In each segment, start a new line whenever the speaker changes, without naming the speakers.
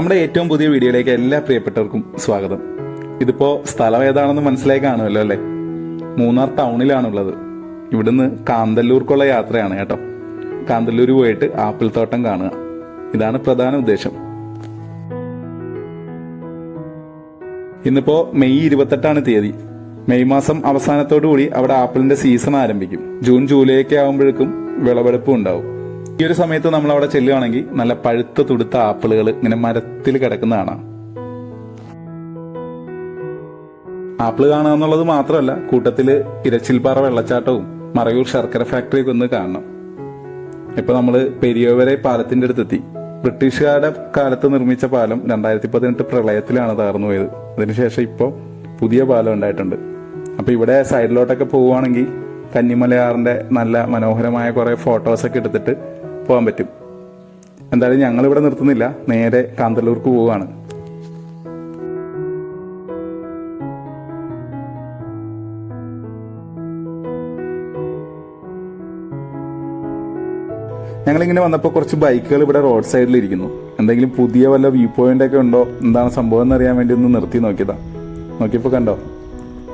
നമ്മുടെ ഏറ്റവും പുതിയ വീഡിയോയിലേക്ക് എല്ലാ പ്രിയപ്പെട്ടവർക്കും സ്വാഗതം. ഇതിപ്പോ സ്ഥലം ഏതാണെന്ന് മനസ്സിലായി കാണുമല്ലോ അല്ലേ? മൂന്നാർ ടൗണിലാണുള്ളത്. ഇവിടുന്ന് കാന്തല്ലൂർക്കുള്ള യാത്രയാണ് കേട്ടോ. കാന്തല്ലൂർ പോയിട്ട് ആപ്പിൾ തോട്ടം കാണുക. ഇതാണ് പ്രധാന ഉദ്ദേശം. ഇന്നിപ്പോ മെയ് ഇരുപത്തെട്ടാണ് തീയതി. മെയ് മാസം അവസാനത്തോടു കൂടി അവിടെ ആപ്പിളിന്റെ സീസൺ ആരംഭിക്കും. ജൂൺ ജൂലൈ ഒക്കെ ആകുമ്പോഴേക്കും വിളവെടുപ്പും ഉണ്ടാവും. ഈ ഒരു സമയത്ത് നമ്മൾ അവിടെ ചെല്ലുകയാണെങ്കിൽ നല്ല പഴുത്ത തുടുത്ത ആപ്പിളുകൾ ഇങ്ങനെ മരത്തിൽ കിടക്കുന്നതാണ് ആപ്പിൾ കാണുക എന്നുള്ളത് മാത്രമല്ല കൂട്ടത്തിൽ ഇരച്ചിൽപ്പാറ വെള്ളച്ചാട്ടവും മറയൂർ ശർക്കര ഫാക്ടറിയൊക്കെ ഒന്ന് കാണണം. ഇപ്പൊ നമ്മൾ പെരിയോവരെ പാലത്തിന്റെ അടുത്തെത്തി. ബ്രിട്ടീഷുകാരുടെ കാലത്ത് നിർമ്മിച്ച പാലം രണ്ടായിരത്തി പതിനെട്ട് പ്രളയത്തിലാണ് തകർന്നു പോയത്. അതിനുശേഷം ഇപ്പോൾ പുതിയ പാലം ഉണ്ടായിട്ടുണ്ട്. അപ്പോൾ ഇവിടെ സൈഡിലോട്ടൊക്കെ പോവുകയാണെങ്കിൽ കന്നിമലയാറിന്റെ നല്ല മനോഹരമായ കുറേ ഫോട്ടോസൊക്കെ എടുത്തിട്ട് പോകാൻ പറ്റും. എന്തായാലും ഞങ്ങൾ ഇവിടെ നിർത്തുന്നില്ല. നേരെ കാന്തല്ലൂർക്ക് പോവുകയാണ്. ഞങ്ങളിങ്ങനെ വന്നപ്പോൾ കുറച്ച് ബൈക്കുകൾ ഇവിടെ റോഡ് സൈഡിൽ ഇരിക്കുന്നു. എന്തെങ്കിലും പുതിയ വല്ല വ്യൂ പോയിന്റ് ഒക്കെ ഉണ്ടോ? എന്താണ് സംഭവം എന്ന് അറിയാൻ വേണ്ടി ഒന്ന് നിർത്തി നോക്കിയതാ. നോക്കിയപ്പോൾ കണ്ടോ?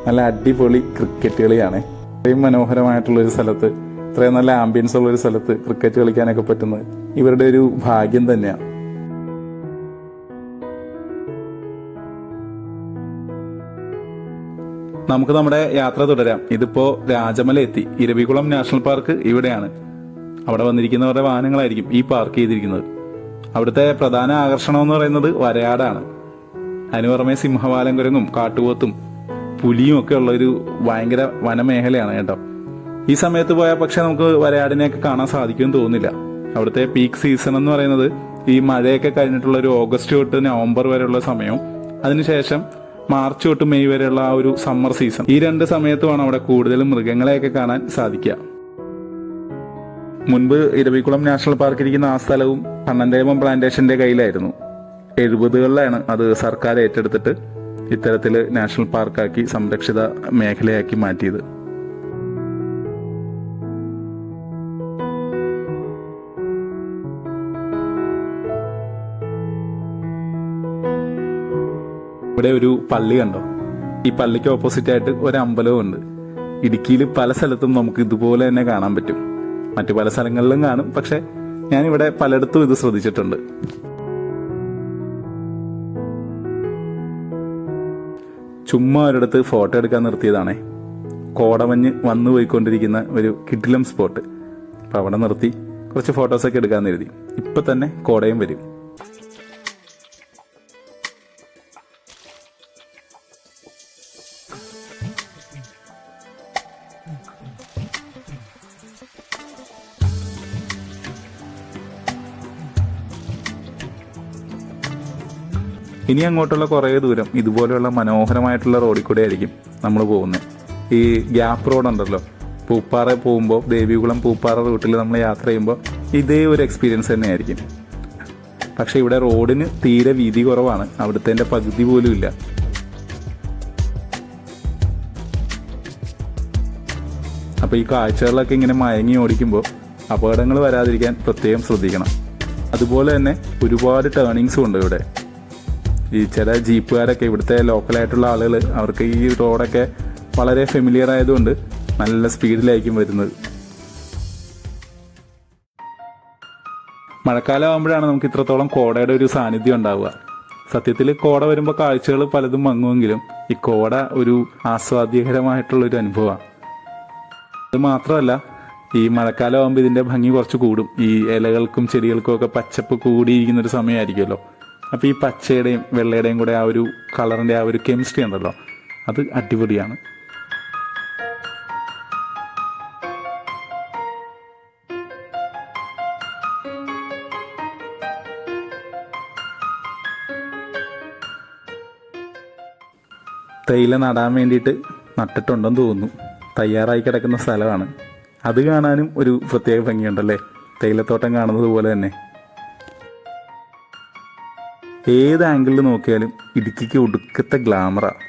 നല്ല അടിപൊളി ക്രിക്കറ്റ് കളിയാണ് അത്രയും മനോഹരമായിട്ടുള്ള ഒരു സ്ഥലത്ത് ഇത്രയും നല്ല ആംബിയൻസ് ഉള്ള ഒരു സ്ഥലത്ത് ക്രിക്കറ്റ് കളിക്കാനൊക്കെ പറ്റുന്നത് ഇവരുടെ ഒരു ഭാഗ്യം തന്നെയാണ് നമുക്ക് നമ്മുടെ യാത്ര തുടരാം. ഇതിപ്പോ രാജമല എത്തി ഇരവികുളം നാഷണൽ പാർക്ക് ഇവിടെയാണ്. അവിടെ വന്നിരിക്കുന്നവരുടെ വാഹനങ്ങളായിരിക്കും ഈ പാർക്ക് ചെയ്തിരിക്കുന്നത്. അവിടുത്തെ പ്രധാന ആകർഷണം എന്ന് പറയുന്നത് വരയാടാണ്. അതിനു പുറമെ സിംഹവാലം കുരങ്ങും കാട്ടുപോത്തും പുലിയും ഒക്കെ ഉള്ള ഒരു ഭയങ്കര വനമേഖലയാണ് കേട്ടോ. ഈ സമയത്ത് പോയാൽ പക്ഷെ നമുക്ക് വരയാടിനെയൊക്കെ കാണാൻ സാധിക്കുമെന്ന് തോന്നുന്നില്ല. അവിടുത്തെ പീക്ക് സീസൺ എന്ന് പറയുന്നത് ഈ മഴയൊക്കെ കഴിഞ്ഞിട്ടുള്ള ഒരു ഓഗസ്റ്റ് തൊട്ട് നവംബർ വരെയുള്ള സമയവും അതിനുശേഷം മാർച്ച് തൊട്ട് മെയ് വരെയുള്ള ആ ഒരു സമ്മർ സീസൺ ഈ രണ്ട് സമയത്തുമാണ് അവിടെ കൂടുതലും മൃഗങ്ങളെയൊക്കെ കാണാൻ സാധിക്കുക. മുൻപ് ഇരവിക്കുളം നാഷണൽ പാർക്ക് ഇരിക്കുന്ന ആ സ്ഥലവും കണ്ണന്തേമം പ്ലാന്റേഷന്റെ കയ്യിലായിരുന്നു. എഴുപതുകളിലാണ് അത് സർക്കാർ ഏറ്റെടുത്തിട്ട് ഇത്തരത്തിൽ നാഷണൽ പാർക്കാക്കി സംരക്ഷിത മേഖലയാക്കി മാറ്റിയത്. ഇവിടെ ഒരു പള്ളി കണ്ടോ? ഈ പള്ളിക്ക് ഓപ്പോസിറ്റ് ആയിട്ട് ഒരു അമ്പലവും ഉണ്ട്. ഇടുക്കിയിൽ പല സ്ഥലത്തും നമുക്ക് ഇതുപോലെ തന്നെ കാണാൻ പറ്റും. മറ്റു പല സ്ഥലങ്ങളിലും കാണും. പക്ഷെ ഞാൻ ഞാനിവിടെ പലയിടത്തും ഇത് ശ്രദ്ധിച്ചിട്ടുണ്ട്. ചുമ്മാ ഒരിടത്ത് ഫോട്ടോ എടുക്കാൻ നിർത്തിയതാണേ. കോടമഞ്ഞ് വന്നു പോയിക്കൊണ്ടിരിക്കുന്ന ഒരു കിഡിലം സ്പോട്ട് അപ്പൊ അവിടെ നിർത്തി കുറച്ച് ഫോട്ടോസൊക്കെ എടുക്കാൻ എഴുതി ഇപ്പൊ തന്നെ കോടയും വരും. ഇനി അങ്ങോട്ടുള്ള കുറേ ദൂരം ഇതുപോലെയുള്ള മനോഹരമായിട്ടുള്ള റോഡിൽ കൂടെ ആയിരിക്കും നമ്മൾ പോകുന്നത് ഈ ഗ്യാപ്പ് റോഡ് ഉണ്ടല്ലോ. പൂപ്പാറ പോകുമ്പോൾ ദേവികുളം പൂപ്പാറ റൂട്ടിൽ നമ്മൾ യാത്ര ചെയ്യുമ്പോൾ ഇതേ ഒരു എക്സ്പീരിയൻസ് തന്നെയായിരിക്കും. പക്ഷെ ഇവിടെ റോഡിന് തീരെ വീതി കുറവാണ്. അവിടുത്തെ പകുതി പോലും ഇല്ല. അപ്പോൾ ഈ കാഴ്ചകളിലൊക്കെ ഇങ്ങനെ മയങ്ങി ഓടിക്കുമ്പോൾ അപകടങ്ങൾ വരാതിരിക്കാൻ പ്രത്യേകം ശ്രദ്ധിക്കണം. അതുപോലെ തന്നെ ഒരുപാട് ടേണിങ്സും ഉണ്ട് ഇവിടെ. ഈ ചില ജീപ്പുകാരൊക്കെ ഇവിടുത്തെ ലോക്കലായിട്ടുള്ള ആളുകൾ അവർക്ക് ഈ റോഡൊക്കെ വളരെ ഫെമിലിയർ ആയതുകൊണ്ട് നല്ല സ്പീഡിലായിരിക്കും വരുന്നത്. മഴക്കാലം ആകുമ്പോഴാണ് നമുക്ക് ഇത്രത്തോളം കോടയുടെ ഒരു സാന്നിധ്യം ഉണ്ടാവുക. സത്യത്തിൽ കോട വരുമ്പോൾ കാഴ്ചകൾ പലതും മങ്ങുമെങ്കിലും ഈ കോട ഒരു ആസ്വാദ്യകരമായിട്ടുള്ള ഒരു അനുഭവമാണ്. അത് മാത്രമല്ല ഈ മഴക്കാലം ആകുമ്പോൾ ഇതിന്റെ ഭംഗി കുറച്ച് കൂടും. ഈ ഇലകൾക്കും ചെടികൾക്കും ഒക്കെ പച്ചപ്പ് കൂടിയിരിക്കുന്ന ഒരു സമയമായിരിക്കുമല്ലോ. അപ്പോൾ ഈ പച്ചയുടെയും വെള്ളയുടെയും കൂടെ ആ ഒരു കളറിന്റെ ആ ഒരു കെമിസ്ട്രി ഉണ്ടല്ലോ അത് അടിപൊളിയാണ്. തേയില നടാൻ വേണ്ടിയിട്ട് നട്ടിട്ടുണ്ടെന്ന് തോന്നുന്നു. തയ്യാറായി കിടക്കുന്ന സ്ഥലമാണ്. അത് കാണാനും ഒരു പ്രത്യേക ഭംഗിയുണ്ടല്ലേ? തേയിലത്തോട്ടം കാണുന്നത് പോലെ തന്നെ. ഏത് ആംഗിളിൽ നോക്കിയാലും ഇടുക്കിക്ക് ഒടുക്കത്തെ ഗ്ലാമറാണ്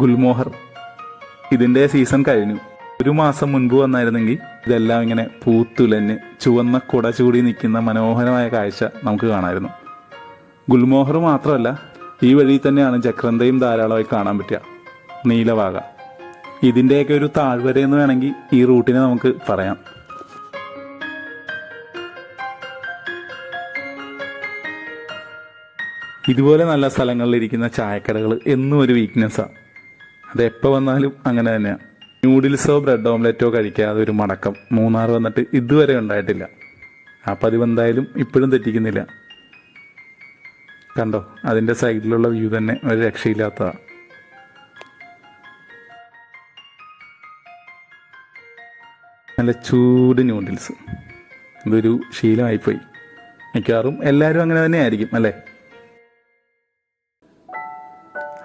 ഗുൽമോഹർ ഇതിന്റെ സീസൺ കഴിഞ്ഞു. ഒരു മാസം മുൻപ് വന്നായിരുന്നെങ്കിൽ ഇതെല്ലാം ഇങ്ങനെ പൂത്തുലഞ്ഞ് ചുവന്ന കുട ചൂടി നിൽക്കുന്ന മനോഹരമായ കാഴ്ച നമുക്ക് കാണാമായിരുന്നു ഗുൽമോഹർ മാത്രമല്ല ഈ വഴി തന്നെയാണ് ചക്രന്തയും ധാരാളമായി കാണാൻ പറ്റുക. നീലവാക. ഇതിന്റെയൊക്കെ ഒരു താഴ്വര എന്ന് വേണമെങ്കിൽ ഈ റൂട്ടിനെ നമുക്ക് പറയാം. ഇതുപോലെ നല്ല സ്ഥലങ്ങളിലിരിക്കുന്ന ചായക്കടകൾ എന്നും ഒരു വീക്ക്നെസ്സാണ് അത് എപ്പോൾ വന്നാലും അങ്ങനെ തന്നെയാണ് ന്യൂഡിൽസോ ബ്രെഡ് ഓംലെറ്റോ കഴിക്കാതെ ഒരു മടക്കം മൂന്നാർ വന്നിട്ട് ഇതുവരെ ഉണ്ടായിട്ടില്ല. ആ പതിവ് എന്തായാലും ഇപ്പോഴും തെറ്റിക്കുന്നില്ല. കണ്ടോ? അതിന്റെ സൈഡിലുള്ള വ്യൂ തന്നെ ഒരു രക്ഷയില്ലാത്തതാണ് നല്ല ചൂട് ന്യൂഡിൽസ് ഇതൊരു ശീലമായിപ്പോയി. മിക്കവാറും എല്ലാവരും അങ്ങനെ തന്നെ ആയിരിക്കും അല്ലേ?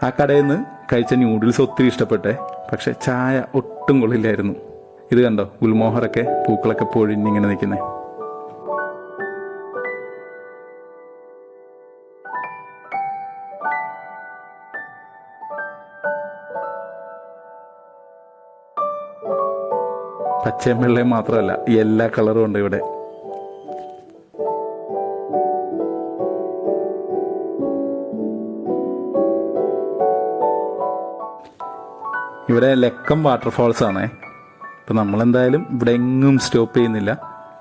ആ കടയിൽ നിന്ന് കഴിച്ച ന്യൂഡിൽസ് ഒത്തിരി ഇഷ്ടപ്പെട്ടേ പക്ഷെ ചായ ഒട്ടും കൊള്ളില്ലായിരുന്നു. ഇത് കണ്ടോ ഗുൽമോഹറൊക്കെ പൂക്കളൊക്കെ പൊഴിഞ്ഞിങ്ങനെ നിൽക്കുന്നത് പച്ചയും വെള്ളയും മാത്രമല്ല എല്ലാ കളറും ഉണ്ട് ഇവിടെ. ഇവിടെ ലക്കം വാട്ടർഫാൾസ് ആണേ. നമ്മൾ നമ്മളെന്തായാലും ഇവിടെ എങ്ങും സ്റ്റോപ്പ് ചെയ്യുന്നില്ല.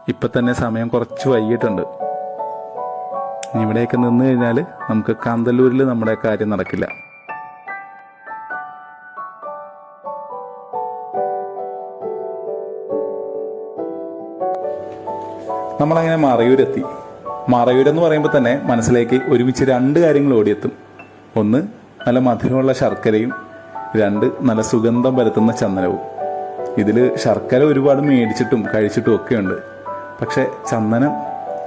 ഇപ്പം തന്നെ സമയം കുറച്ച് വൈകിട്ടുണ്ട് ഇവിടെയൊക്കെ നിന്ന് കഴിഞ്ഞാൽ നമുക്ക് കാന്തല്ലൂരിൽ നമ്മുടെ കാര്യം നടക്കില്ല. നമ്മളങ്ങനെ മറയൂരെത്തി. മറയൂരെന്ന് പറയുമ്പോൾ തന്നെ മനസ്സിലേക്ക് ഒരുമിച്ച് രണ്ട് കാര്യങ്ങൾ ഓടിയെത്തും. ഒന്ന് നല്ല മധുരമുള്ള ശർക്കരയും രണ്ട് നല്ല സുഗന്ധം പരത്തുന്ന ചന്ദനവും. ഇതിൽ ശർക്കര ഒരുപാട് മേടിച്ചിട്ടും കഴിച്ചിട്ടും ഒക്കെ ഉണ്ട് പക്ഷെ ചന്ദനം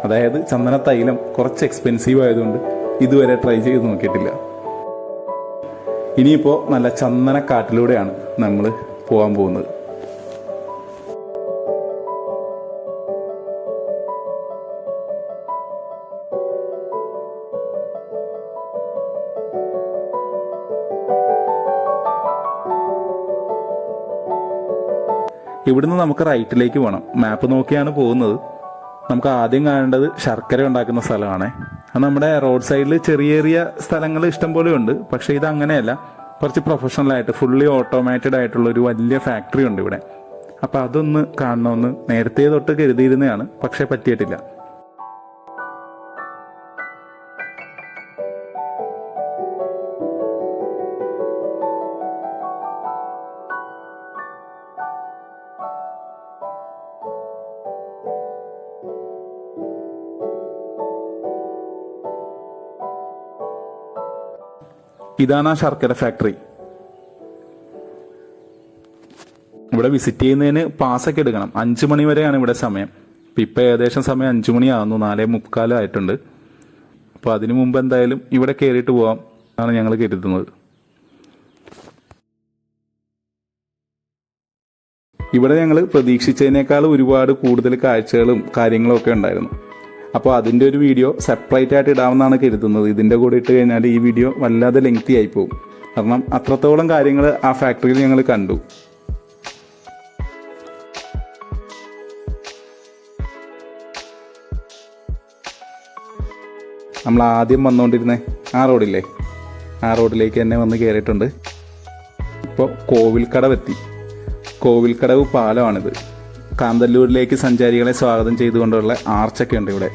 അതായത് ചന്ദന തൈലം കുറച്ച് എക്സ്പെൻസീവ് ആയതുകൊണ്ട് ഇതുവരെ ട്രൈ ചെയ്ത് നോക്കിയിട്ടില്ല. ഇനിയിപ്പോൾ നല്ല ചന്ദനക്കാട്ടിലൂടെയാണ് നമ്മൾ പോകാൻ പോകുന്നത്. ഇവിടുന്ന് നമുക്ക് റൈറ്റിലേക്ക് പോകണം മാപ്പ് നോക്കിയാണ് പോകുന്നത്. നമുക്ക് ആദ്യം കാണേണ്ടത് ശർക്കര ഉണ്ടാക്കുന്ന സ്ഥലമാണ്. അത് നമ്മുടെ റോഡ് സൈഡിൽ ചെറിയ ചെറിയ സ്ഥലങ്ങൾ ഇഷ്ടംപോലെ ഉണ്ട്. പക്ഷെ ഇത് അങ്ങനെയല്ല. കുറച്ച് പ്രൊഫഷണൽ ആയിട്ട് ഫുള്ളി ഓട്ടോമാറ്റഡ് ആയിട്ടുള്ള ഒരു വലിയ ഫാക്ടറി ഉണ്ട് ഇവിടെ. അപ്പോൾ അതൊന്ന് കാണണമെന്ന് നേരത്തെ തൊട്ട് കരുതിയിരുന്നതാണ്. പക്ഷെ പറ്റിയിട്ടില്ല. ഇതാണ് ആ ശർക്കര ഫാക്ടറി ഇവിടെ വിസിറ്റ് ചെയ്യുന്നതിന് പാസ്സൊക്കെ എടുക്കണം. അഞ്ചു മണി വരെയാണ് ഇവിടെ സമയം. അപ്പം ഇപ്പം ഏകദേശം സമയം അഞ്ചു മണിയാകുന്നു നാലേ മുക്കാലായിട്ടുണ്ട് അപ്പോൾ അതിനു മുമ്പ് എന്തായാലും ഇവിടെ കയറിയിട്ട് പോവാം എന്നാണ് ഞങ്ങൾ കരുതുന്നത്. ഇവിടെ ഞങ്ങൾ പ്രതീക്ഷിച്ചതിനേക്കാൾ ഒരുപാട് കൂടുതൽ കാഴ്ചകളും കാര്യങ്ങളും ഒക്കെ ഉണ്ടായിരുന്നു. അപ്പോൾ അതിന്റെ ഒരു വീഡിയോ സെപ്പറേറ്റ് ആയിട്ട് ഇടാമെന്നാണ് കരുതുന്നത്. ഇതിന്റെ കൂടെ ഇട്ട് കഴിഞ്ഞാൽ ഈ വീഡിയോ വല്ലാതെ ലെങ്തി ആയി പോകും. കാരണം അത്രത്തോളം കാര്യങ്ങൾ ആ ഫാക്ടറിയിൽ ഞങ്ങൾ കണ്ടു. നമ്മൾ ആദ്യം വന്നുകൊണ്ടിരുന്നേ ആ റോഡില്ലേ? ആ റോഡിലേക്ക് തന്നെ വന്ന് കയറിയിട്ടുണ്ട് ഇപ്പോൾ കോവിൽക്കടവെത്തി കോവിൽക്കടവ് പാലമാണിത്. കാന്തല്ലൂരിലേക്ക് സഞ്ചാരികളെ സ്വാഗതം ചെയ്തുകൊണ്ടുള്ള ആർച്ചൊക്കെ ഉണ്ട് ഇവിടെ.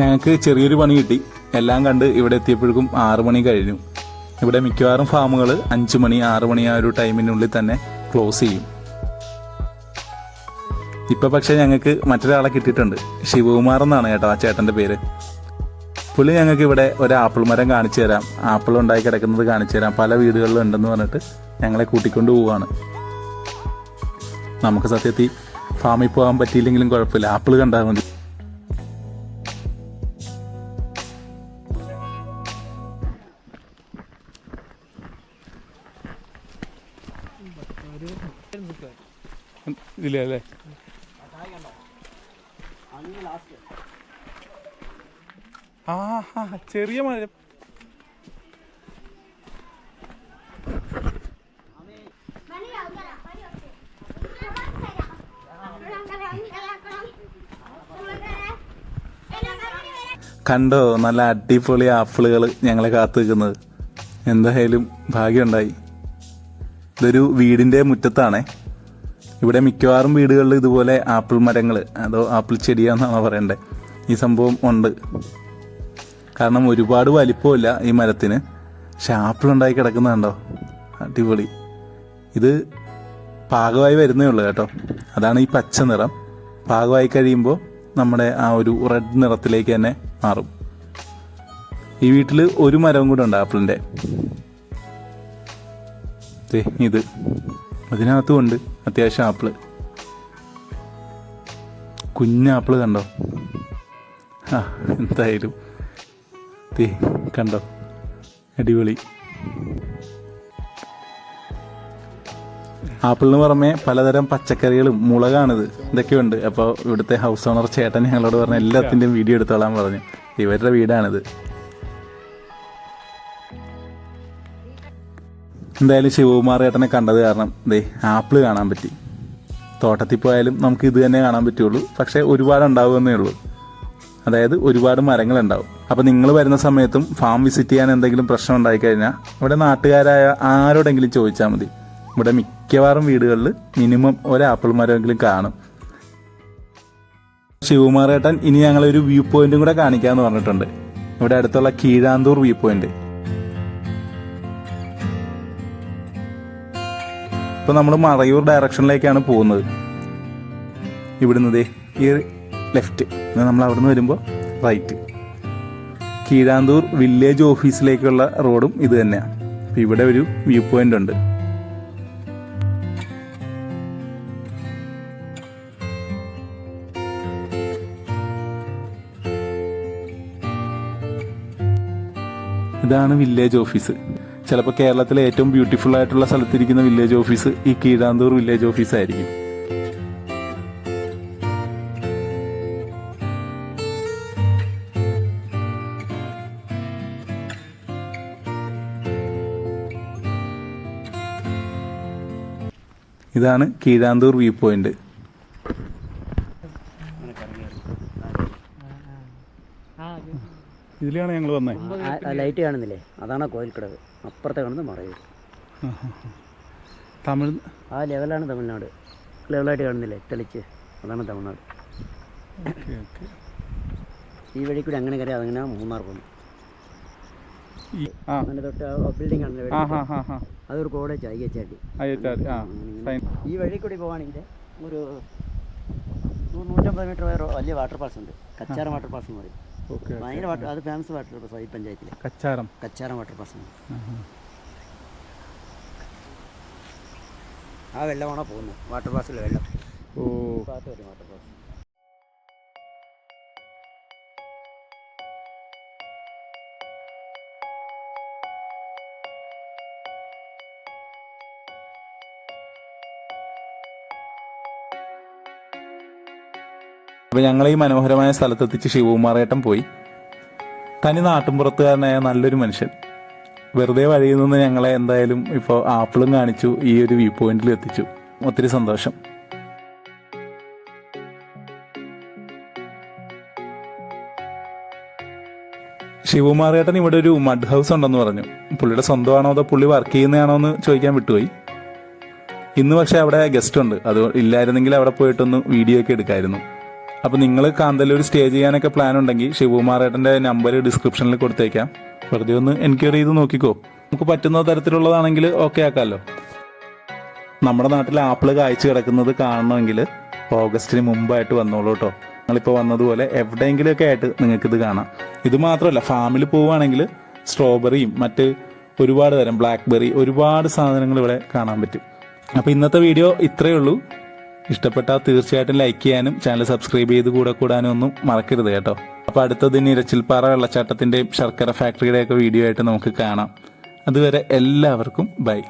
ഞങ്ങൾക്ക് ചെറിയൊരു പണി കിട്ടി. എല്ലാം കണ്ട് ഇവിടെ എത്തിയപ്പോഴേക്കും ആറു മണി കഴിഞ്ഞു. ഇവിടെ മിക്കവാറും ഫാമുകൾ അഞ്ചു മണി ആറു മണി ആ ഒരു ടൈമിനുള്ളിൽ തന്നെ ക്ലോസ് ചെയ്യും. ഇപ്പൊ പക്ഷെ ഞങ്ങൾക്ക് മറ്റൊരാളെ കിട്ടിയിട്ടുണ്ട്. ശിവകുമാർ എന്നാണ് കേട്ടോ ആ ചേട്ടന്റെ പേര്. പുള്ളി ഞങ്ങൾക്ക് ഇവിടെ ഒരു ആപ്പിൾ മരം കാണിച്ചു തരാം. ആപ്പിൾ ഉണ്ടായി കിടക്കുന്നത് കാണിച്ചു തരാം. പല വീടുകളിലും ഉണ്ടെന്ന് പറഞ്ഞിട്ട് ഞങ്ങളെ കൂട്ടിക്കൊണ്ട് പോവാണ്. നമുക്ക് സത്യത്തിൽ ഫാമിൽ പോകാൻ പറ്റിയില്ലെങ്കിലും കുഴപ്പമില്ല. ആപ്പിൾ കണ്ടാൽ മതി. ഇല്ല അല്ലേ? ചെറിയ മഴ. കണ്ടോ നല്ല അടിപൊളി ആപ്പിളുകൾ ഞങ്ങളെ കാത്തു നിൽക്കുന്നത് എന്തായാലും ഭാഗ്യമുണ്ടായി. ഇതൊരു വീടിന്റെ മുറ്റത്താണേ. ഇവിടെ മിക്കവാറും വീടുകളിൽ ഇതുപോലെ ആപ്പിൾ മരങ്ങൾ അതോ ആപ്പിൾ ചെടിയാന്നാണോ പറയണ്ടേ. ഈ സംഭവം ഉണ്ട്. കാരണം ഒരുപാട് വലിപ്പമില്ല ഈ മരത്തിന്. പക്ഷെ ആപ്പിൾ ഉണ്ടായി കിടക്കുന്നുണ്ടോ അടിപൊളി. ഇത് പാകമായി വരുന്നേ ഉള്ളൂ കേട്ടോ. അതാണ് ഈ പച്ച നിറം. പാകമായി കഴിയുമ്പോൾ നമ്മുടെ ആ ഒരു റെഡ് നിറത്തിലേക്ക് തന്നെ മാറും. ഈ വീട്ടിൽ ഒരു മരവും കൂടെ ഉണ്ട് ആപ്പിളിന്റെ ഇത്. അതിനകത്തും ഉണ്ട് അത്യാവശ്യം ആപ്പിൾ. കുഞ്ഞാപ്പിൾ കണ്ടോ? ആ എന്തായാലും. ദേ കണ്ടോ? അടിപൊളി. ആപ്പിളിന് പുറമെ പലതരം പച്ചക്കറികളും മുളകാണിത്. ഇതൊക്കെയുണ്ട്. അപ്പോൾ ഇവിടുത്തെ ഹൗസ് ഓണർ ചേട്ടൻ ഞങ്ങളോട് പറഞ്ഞ എല്ലാത്തിന്റെയും വീഡിയോ എടുത്തോളാൻ പറഞ്ഞു. ഇവരുടെ വീടാണിത്. എന്തായാലും ശിവകുമാർ ചേട്ടനെ കണ്ടത് കാരണം ദേ ആപ്പിൾ കാണാൻ പറ്റി. തോട്ടത്തിൽ പോയാലും നമുക്ക് ഇത് തന്നെ കാണാൻ പറ്റുള്ളൂ. പക്ഷേ ഒരുപാട് ഉണ്ടാവുമെന്നേ ഉള്ളൂ. അതായത് ഒരുപാട് മരങ്ങളുണ്ടാവും. അപ്പോൾ നിങ്ങൾ വരുന്ന സമയത്തും ഫാം വിസിറ്റ് ചെയ്യാൻ എന്തെങ്കിലും പ്രശ്നം ഉണ്ടായി ഉണ്ടായിക്കഴിഞ്ഞാൽ ഇവിടെ നാട്ടുകാരായ ആരോടെങ്കിലും ചോദിച്ചാൽ മതി. ഇവിടെ മിക്കവാറും വീടുകളിൽ മിനിമം ഒരു ആപ്പിൾ മരമെങ്കിലും കാണും. ശിവകുമാറേട്ടൻ ഇനി ഞങ്ങളൊരു വ്യൂ പോയിന്റും കൂടെ കാണിക്കാമെന്ന് പറഞ്ഞിട്ടുണ്ട്. ഇവിടെ അടുത്തുള്ള കീഴാന്തൂർ വ്യൂ പോയിന്റ് ഇപ്പൊ നമ്മൾ മറയൂർ ഡയറക്ഷനിലേക്കാണ് പോകുന്നത്. ഇവിടുന്നതേ ഈ ലെഫ്റ്റ്. നമ്മൾ അവിടുന്ന് വരുമ്പോൾ റൈറ്റ് കീഴാന്തൂർ വില്ലേജ് ഓഫീസിലേക്കുള്ള റോഡും ഇത് തന്നെയാണ് അപ്പോൾ ഇവിടെ ഒരു വ്യൂ പോയിന്റ് ഉണ്ട്. ഇതാണ് വില്ലേജ് ഓഫീസ് ചിലപ്പോൾ കേരളത്തിലെ ഏറ്റവും ബ്യൂട്ടിഫുൾ ആയിട്ടുള്ള സ്ഥലത്തിരിക്കുന്ന വില്ലേജ് ഓഫീസ് ഈ കീഴാന്തൂർ വില്ലേജ് ഓഫീസ് ആയിരിക്കും. ഇതാണ് കീഴാന്തൂർ വ്യൂ പോയിന്റ് ഇതിലാണ് ഞങ്ങൾ വന്നത്
ലൈറ്റ് കാണുന്നില്ലേ? അതാണ് കോയിൽക്കടവ് അപ്പുറത്തെ കാണുന്നത് മറയൂർ.
തമിഴ്
ആ ലെവലാണ് തമിഴ്നാട്. ലെവലായിട്ട് കാണുന്നില്ലേ? തെളിച്ച്. അതാണ് തമിഴ്നാട്. ഈ വഴി കൂടി അങ്ങനെ കയറി അതങ്ങനെ മൂന്നാർ പോകുന്നു അങ്ങനെ തൊട്ട് ബിൽഡിംഗ് കാണുന്നില്ല
ആ
വഴി.
ഹാ ഹാ ഹാ.
അതൊരു കോളേജ് അയ്യച്ചാട്ടി
അയ്യച്ചാട്ടി
ഈ വഴി കൂടി പോവാണെങ്കിൽ ഒരു നൂറ് നൂറ്റമ്പത് മീറ്റർ വരെ വലിയ വാട്ടർ ഫാൾസ് ഉണ്ട്. കച്ചാറം വാട്ടർ ഫാൾസ് എന്ന് പറയും. ഭയങ്കര വാട്ടർ അത് ഫേമസ് വാട്ടർ ഫാൾസ് ഈ പഞ്ചായത്തിലെ.
കച്ചാരം.
കച്ചാറം വാട്ടർ ഫാൾസ് ആ വെള്ളമാണോ പോകുന്നത്? വാട്ടർ ഫാൾസിലെ വെള്ളം.
ഓ.
ഭാഗത്ത് വരും വാട്ടർ ഫാൾസ്
അപ്പൊ ഞങ്ങൾ ഈ മനോഹരമായ സ്ഥലത്തെത്തിച്ച് ശിവകുമാറേട്ടൻ പോയി. തനി നാട്ടിൻപുറത്തുകാരനായ നല്ലൊരു മനുഷ്യൻ. വെറുതെ വഴിയിൽ നിന്ന് ഞങ്ങളെ എന്തായാലും ഇപ്പോൾ ആപ്പിളും കാണിച്ചു ഈ ഒരു വ്യൂ പോയിന്റിൽ എത്തിച്ചു. ഒത്തിരി സന്തോഷം. ശിവകുമാറേട്ടൻ ഇവിടെ ഒരു മഡ് ഹൗസ് ഉണ്ടെന്ന് പറഞ്ഞു. പുള്ളിയുടെ സ്വന്തമാണോ അതോ പുള്ളി വർക്ക് ചെയ്യുന്നതാണോ എന്ന് ചോദിക്കാൻ വിട്ടുപോയി. ഇന്ന് പക്ഷേ അവിടെ ഗസ്റ്റ് ഉണ്ട്. അത് ഇല്ലായിരുന്നെങ്കിൽ അവിടെ പോയിട്ടൊന്ന് വീഡിയോ ഒക്കെ എടുക്കായിരുന്നു. അപ്പൊ നിങ്ങൾ കാന്തല്ലൂർ സ്റ്റേ ചെയ്യാനൊക്കെ പ്ലാൻ ഉണ്ടെങ്കിൽ ശിവകുമാറേട്ടന്റെ നമ്പർ ഡിസ്ക്രിപ്ഷനിൽ കൊടുത്തേക്കാം. വെറുതെ ഒന്ന് എൻക്വയറി ചെയ്ത് നോക്കിക്കോ. നമുക്ക് പറ്റുന്ന തരത്തിലുള്ളതാണെങ്കിൽ ഓക്കെ ആക്കാമല്ലോ നമ്മുടെ നാട്ടിൽ ആപ്പിൾ കായ്ച്ചു കിടക്കുന്നത് കാണണമെങ്കിൽ ഓഗസ്റ്റിന് മുമ്പായിട്ട് വന്നോളൂ കേട്ടോ നിങ്ങളിപ്പോൾ വന്നതുപോലെ എവിടെയെങ്കിലുമൊക്കെ ആയിട്ട് നിങ്ങൾക്ക് ഇത് കാണാം. ഇത് മാത്രമല്ല ഫാമിൽ പോവുകയാണെങ്കിൽ സ്ട്രോബെറിയും മറ്റ് ഒരുപാട് തരം ബ്ലാക്ക്ബെറി ഒരുപാട് സാധനങ്ങൾ ഇവിടെ കാണാൻ പറ്റും. അപ്പോൾ ഇന്നത്തെ വീഡിയോ ഇത്രയേ ഉള്ളൂ. ഇഷ്ടപ്പെട്ടാൽ തീർച്ചയായിട്ടും ലൈക്ക് ചെയ്യാനും ചാനൽ സബ്സ്ക്രൈബ് ചെയ്ത് കൂടെ കൂടാനും ഒന്നും മറക്കരുത് കേട്ടോ. അപ്പോൾ അടുത്തത് ഇരച്ചിൽപ്പാറ വെള്ളച്ചാട്ടത്തിന്റെയും ശർക്കര ഫാക്ടറിയുടെയൊക്കെ വീഡിയോ ആയിട്ട് നമുക്ക് കാണാം. അതുവരെ എല്ലാവർക്കും ബൈ